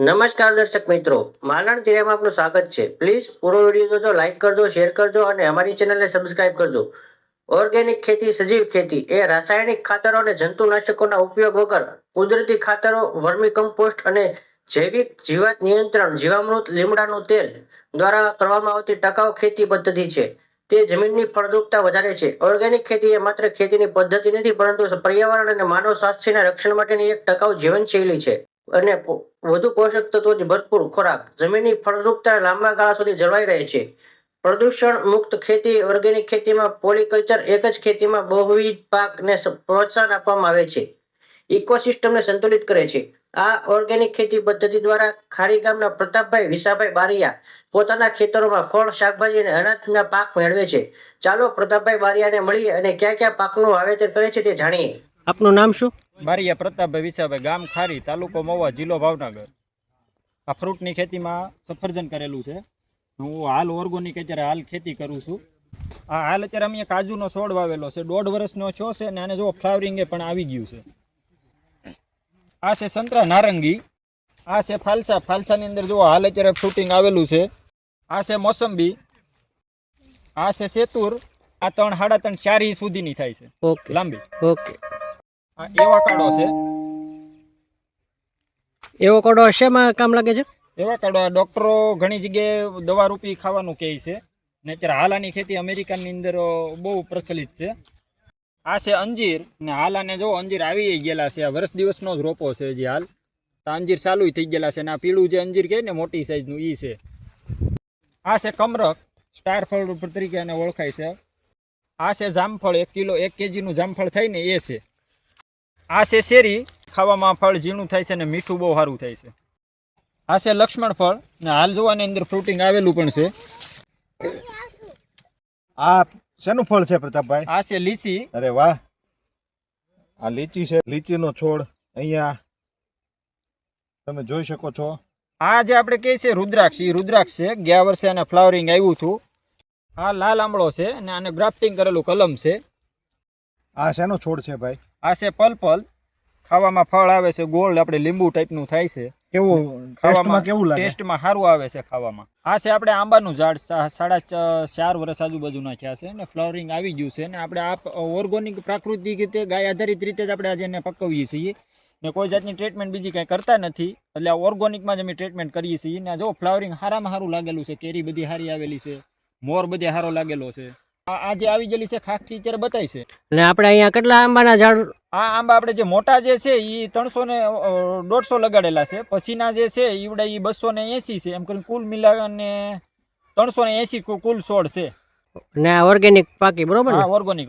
નમસ્કાર દર્શક મિત્રો, માલણ તિરામાં આપનું સ્વાગત છે. પ્લીઝ પૂરો વીડિયો જોજો લાઇક કરજો શેર કરજો અને અમારી ચેનલને સબસ્ક્રાઇબ કરજો. ઓર્ગેનિક ખેતી, સજીવ ખેતી એ રાસાયણિક ખાતરો અને જંતુનાશકોના ઉપયોગ વગર કુદરતી ખાતરો વર્મી કમ્પોસ્ટ અને જૈવિક જીવાત નિયંત્રણ, જીવામૃત, લીમડાનું તેલ દ્વારા કરવામાં આવતી ટકાઉ ખેતી પદ્ધતિ છે. તે જમીનની ફળદ્રુપતા વધારે છે. ઓર્ગેનિક ખેતી એ માત્ર ખેતીની પદ્ધતિ નથી, પરંતુ પર્યાવરણ અને માનવ સ્વાસ્થ્યના રક્ષણ માટેની એક ટકાઉ જીવનશૈલી છે. અને વધુ પોષક તત્વોથી ભરપૂર ખોરાક. જમીનની ફળદ્રુપતા લાંબા ગાળા સુધી જળવાઈ રહે છે. પ્રદૂષણ મુક્ત ખેતી, ઓર્ગેનિક ખેતીમાં પોલિકલ્ચર એક જ ખેતીમાં બહુવિધ પાકને પ્રોત્સાહન આપવામાં આવે છે. ઇકોસિસ્ટમને સંતુલિત કરે છે. આ ઓર્ગેનિક ખેતી પદ્ધતિ દ્વારા ખારી ગામના પ્રતાપભાઈ વિસાભાઈ બારિયા પોતાના ખેતરોમાં ફળ, શાકભાજી અને અનાજના પાક મેળવે છે. ચાલો પ્રતાપભાઈ બારિયાને મળીએ અને કયા કયા પાકનું વાવેતર કરે છે તે જાણીએ. આપનું નામ શું? બારિયા પ્રતાપભાઈ વિસાભાઈ ગામ ખારી તાલુકો મોવા જિલ્લો ભાવનગર. આ ફ્રૂટની ખેતીમાં સફરજન કરેલું છે. હું હાલ ઓર્ગોનિક અત્યારે હાલ ખેતી કરું છું. આ હાલ અત્યારે અમે કાજુનો છોડ વાવેલો છે. દોઢ વર્ષનો છો છે અને આને જો ફ્લાવરિંગ પણ આવી ગયું છે. આ છે સંતરા નારંગી. આ છે ફાલસા. ફાલસાની અંદર જો હાલ અત્યારે ફ્રૂટિંગ આવેલું છે. આ છે મોસંબી. આ છે સેતુર. આ ત્રણ સાડા ત્રણ ચાર સુધીની થાય છે. ઓકે. લાંબી. ઓકે. આ એવાકાડો છે. એવો કોડો શેમાં કામ લાગે છે? એવા કાઢો આ ડોક્ટરો ઘણી જગ્યાએ દવા રૂપી ખાવાનું કહે છે. ને અત્યારે હાલાની ખેતી અમેરિકાની અંદર બહુ પ્રચલિત છે. આ છે અંજીર. ને હાલ આને જો અંજીર આવી ગયેલા છે. આ વર્ષ દિવસનો જ રોપો છે જે હાલ. તો અંજીર ચાલુ થઈ ગયેલા છે. ને આ પીળું જે અંજીર કહે ને મોટી સાઈઝનું ઈ છે. આ છે કમરક. સ્ટાર ફળ તરીકે એને ઓળખાય છે. આ છે જામફળ. એક કિલો એક કેજીનું જામફળ થાય ને એ છે. આ છે શેરી ખાવામાં ફળ ઝીણું થાય છે ને મીઠું બહુ સારું થાય છે. આ છે લક્ષ્મણ ફળ ને હાલ જોવાની અંદર ફ્રૂટિંગ આવેલું પણ છે. આ શેનું ફળ છે પ્રતાપભાઈ? આ છે લીચી. અરે વાહ. આ લીચી છે. લીચીનો છોડ અહીંયા તમે જોઈ શકો છો. આ જે આપણે કહીએ છીએ રુદ્રાક્ષ એ રુદ્રાક્ષ છે. ગયા વર્ષે આને ફ્લાવરિંગ આવ્યું હતું. આ લાલ આંબળો છે અને આને ગ્રાફ્ટિંગ કરેલું કલમ છે. આ શેનો છોડ છે ભાઈ? આ છે પલપલ. ખાવામાં ફળ આવે છે ગોળ આપણે લીંબુ ટાઈપનું થાય છે. કેવું? ખાવામાં કેવું લાગે? ટેસ્ટમાં સારું આવે છે ખાવામાં. આ છે આપણે આંબાનું ઝાડ સાડા ચાર વર્ષ આજુબાજુના થયા છે ને ફ્લાવરિંગ આવી ગયું છે ને આપણે આ ઓર્ગોનિક પ્રાકૃતિક રીતે ગાય આધારિત રીતે જ આપણે આજે એને પકવીએ છીએ. ને કોઈ જાતની ટ્રીટમેન્ટ બીજી કાંઈ કરતા નથી. એટલે આ ઓર્ગોનિકમાં જ અમે ટ્રીટમેન્ટ કરીએ છીએ ને જો ફ્લાવરિંગ સારામાં સારું લાગેલું છે કેરી બધી સારી આવેલી છે મોર બધે સારો લાગેલો છે. આ આ આવી ગયેલી છે ખાખી અત્યારે બતાવી છે. અને આપણે અહીંયા કેટલા આંબાના ઝાડ? આ આંબા આપણે જે મોટા જે છે એ ત્રણસો ને દોઢસો લગાડેલા છે. પછીના જે છે ઈવડે એ બસો ને એસી છે. એમ કરીને કુલ મિલાવીને ત્રણસો ને એસી કુલ છોડ છે. ને ઓર્ગેનિક પાકી બરોબર હા ઓર્ગોનિક